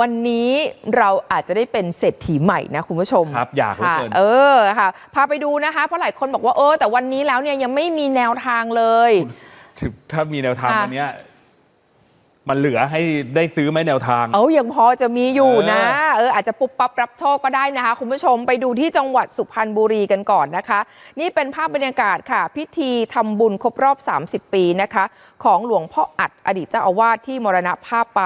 วันนี้เราอาจจะได้เป็นเศรษฐีใหม่นะคุณผู้ชมครับอยากเหลือค่ะเกิน เออค่ะ พาไปดูนะคะ เพราะหลายคนบอกว่าเออแต่วันนี้แล้วเนี่ยยังไม่มีแนวทางเลยถึงถ้ามีแนวทางค่ะ วันเนี้ย มันเหลือให้ได้ซื้อไหมแนวทาง เอายังพอจะมีอยู่นะเออเอออาจจะปุ๊บปั๊บรับโชคก็ได้นะคะ คุณผู้ชมไปดูที่จังหวัดสุพรรณบุรีกันก่อนนะคะ นี่เป็นภาพบรรยากาศค่ะ พิธีทำบุญครบรอบ 30 ปีนะคะ ของหลวงพ่ออัดอดีตเจ้าอาวาสที่มรณภาพไป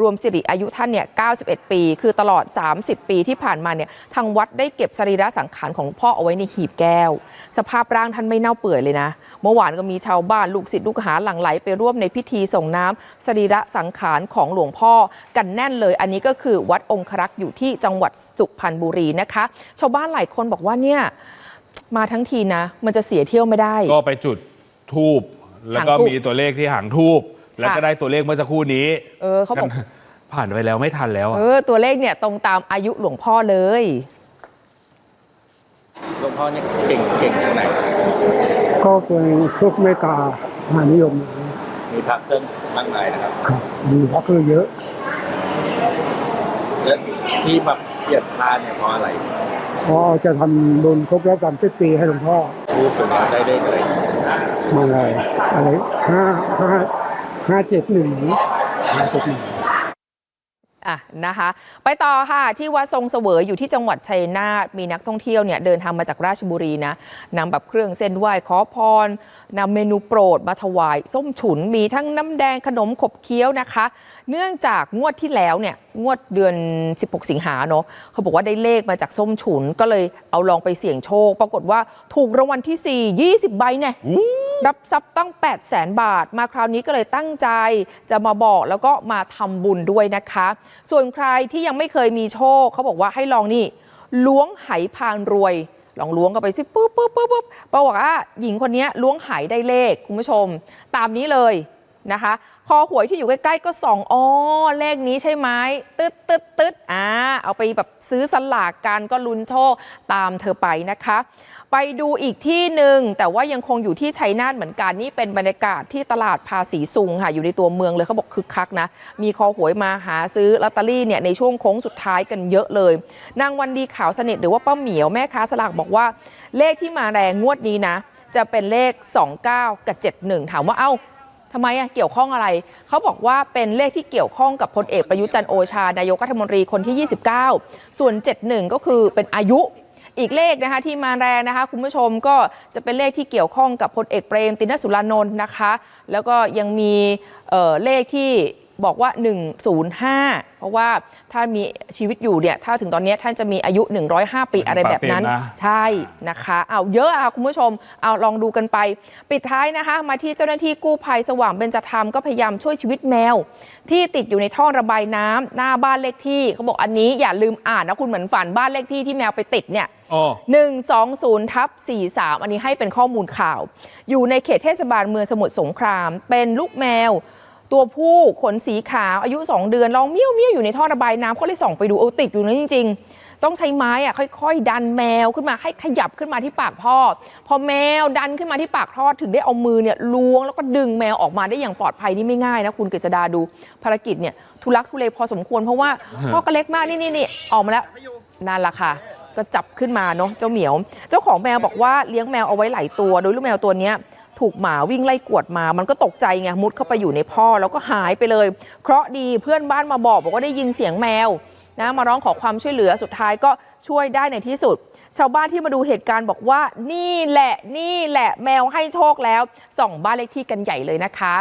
รวมสิริอายุท่านเนี่ย 91 ปี คือตลอด 30 ปีที่ผ่านมาเนี่ยทางวัดได้เก็บสรีระสังขารของหลวงพ่อเอาไว้ในหีบแก้ว สภาพร่างท่านไม่เน่าเปื่อยเลยนะ เมื่อวานก็มีชาวบ้านลูกศิษย์ลูกหาหลั่งไหลไปร่วมในพิธีส่งน้ำสรีระสังขารของหลวงพ่อกันแน่นเลย อันนี้ก็คือวัดองครักษ์อยู่ที่จังหวัดสุพรรณบุรีนะคะ ชาวบ้านหลายคนบอกว่าเนี่ยมาทั้งทีนะ มันจะเสียเที่ยวไม่ได้ ก็ไปจุดทูบแล้วก็หางธูปมีตัวเลขที่หางทูบแล้วก็ค่ะได้ตัวเลขเมื่อสักครู่นี้ เออเขาบอกกันผ่านไปแล้วไม่ทันแล้วอะเออตัวเลขเนี่ยตรงตามอายุหลวงพ่อเลยหลวงพ่อนี่เก่งเก่งทางไหนก็เป็นพวกเมตตามหานิยม มีพระเครื่องมากมายนะครับ ครับมีพระเครื่องเยอะและที่มาเปลี่ยนพานเนี่ยเพราะอะไรเพราะจะทำบุญครบรอบสามสิบปีให้หลวงพ่อรูปตัวนี้ได้เลขอะไรมาอะไรอะไรห้าห้าห้าเจ็ดหนึ่งห้าเจ็ดหนึ่ง อะนะคะ ไปต่อค่ะที่วัดทรงเสวยอยู่ที่จังหวัดชัยนาทมีนักท่องเที่ยวเนี่ยเดินทางมาจากราชบุรีนะนำแบบเครื่องเส้นไหว้ขอพรนำเมนูโปรดมาถวาย ส้มฉุนมีทั้งน้ำแดงขนมขบเคี้ยวนะคะ เนื่องจากงวดที่แล้วเนี่ยงวดเดือน 16 สิงหาเนาะเขาบอกว่าได้เลขมาจากส้มฉุนก็เลยเอาลองไปเสี่ยงโชค ปรากฏว่าถูกรางวัลที่ 4 20 ใบเนี่ย รับทรัพย์ตั้ง 8 0 0แสนบาท มาคราวนี้ก็เลยตั้งใจจะมาบอกแล้วก็มาทำบุญด้วยนะคะ ส่วนใครที่ยังไม่เคยมีโชคเขาบอกว่าให้ลองนี่ล้วงไหพานรวยลองล้วงกันไปสิปุ๊บปุ๊บปุ๊บปุ๊บปรากฏว่าหญิงคนนี้ล้วงไหได้เลขคุณผู้ชม ตามนี้เลย นะคะ คอหวยที่อยู่ใกล้ๆก็ส่องอ๋อเลขนี้ใช่ไหมตึ๊ดตึ๊ดตึ๊ดอ่าเอาไปแบบซื้อสลากกันก็ลุ้นโชคตามเธอไปนะคะ ไปดูอีกที่หนึ่งแต่ว่ายังคงอยู่ที่ชัยนาทเหมือนกันนี่เป็นบรรยากาศที่ตลาดภาษีซุงค่ะอยู่ในตัวเมืองเลยเขาบอกคึกคักนะ มีคอหวยมาหาซื้อลอตเตอรี่เนี่ยในช่วงโค้งสุดท้ายกันเยอะเลย นางวันดีขาวสนิทหรือว่าป้าเหมียวแม่ค้าสลากบอกว่า เลขที่มาแรงงวดนี้นะ จะเป็นเลข 29 กับ 71 ถามว่าเอ้า ทำไมอะเกี่ยวข้องอะไร เขาบอกว่าเป็นเลขที่เกี่ยวข้องกับพลเอกประยุจันโอชานายกรัฐมนตรีคนที่ 29 ส่วน 71 ก็คือเป็นอายุ อีกเลขนะคะที่มาแรงนะคะ คุณผู้ชมก็จะเป็นเลขที่เกี่ยวข้องกับพลเอกเปรมตินสุรานนท์นะคะ แล้วก็ยังมีเออเลขที่ บอกว่า 105 เพราะว่าถ้ามีชีวิตอยู่เนี่ยถ้าถึงตอนนี้ท่านจะมีอายุ 105 ปีอะไรแบบนั้นปาเปรมนะใช่นะคะเอาเยอะอะคุณผู้ชมเอาลองดูกันไป ปิดท้ายนะคะ มาที่เจ้าหน้าที่กู้ภัยสว่างเบญจธรรมก็พยายามช่วยชีวิตแมว ที่ติดอยู่ในท่อระบายน้ำหน้าบ้านเลขที่เขาบอกอันนี้อย่าลืมอ่านนะคุณเหมือนฝันบ้านเลขที่ที่แมวไปติดเนี่ยอ๋อ120ทับ43อันนี้ให้เป็นข้อมูลข่าว อยู่ในเขตเทศบาลเมืองสมุทรสงคราม เป็นลูกแมว ตัวผู้ขนสีขาวอายุ 2 เดือนลองเมี้ยวเมี้ยวอยู่ในท่อระบายน้ำเขาเลยส่องไปดูเอาติดอยู่นั้นจริง ๆ ต้องใช้ไม้อะค่อย ๆ ดันแมวขึ้นมาให้ขยับขึ้นมาที่ปากพ่อ พอแมวดันขึ้นมาที่ปากท่อถึงได้เอามือเนี่ยล้วงแล้วก็ดึงแมวออกมาได้อย่างปลอดภัยนี่ไม่ง่ายนะคุณกฤษดาดูภารกิจเนี่ยทุลักทุเลพอสมควรเพราะว่าพ่อก็เล็กมากนี่นี่นี่ออกมาแล้วนั่นแหละค่ะก็จับขึ้นมาเนาะเจ้าเหมียว เจ้าของแมวบอกว่าเลี้ยงแมวเอาไว้หลายตัว โดยลูกแมวตัวเนี้ย ถูกหมาวิ่งไล่กวดมา มันก็ตกใจไงมุดเข้าไปอยู่ในพ่อแล้วก็หายไปเลย เคราะดีเพื่อนบ้านมาบอกบอกว่าได้ยินเสียงแมวนะมาร้องขอความช่วยเหลือสุดท้ายก็ช่วยได้ในที่สุด ชาวบ้านที่มาดูเหตุการณ์บอกว่า นี่แหละนี่แหละแมวให้โชคแล้วส่องบ้านเลขที่กันใหญ่เลยนะคะ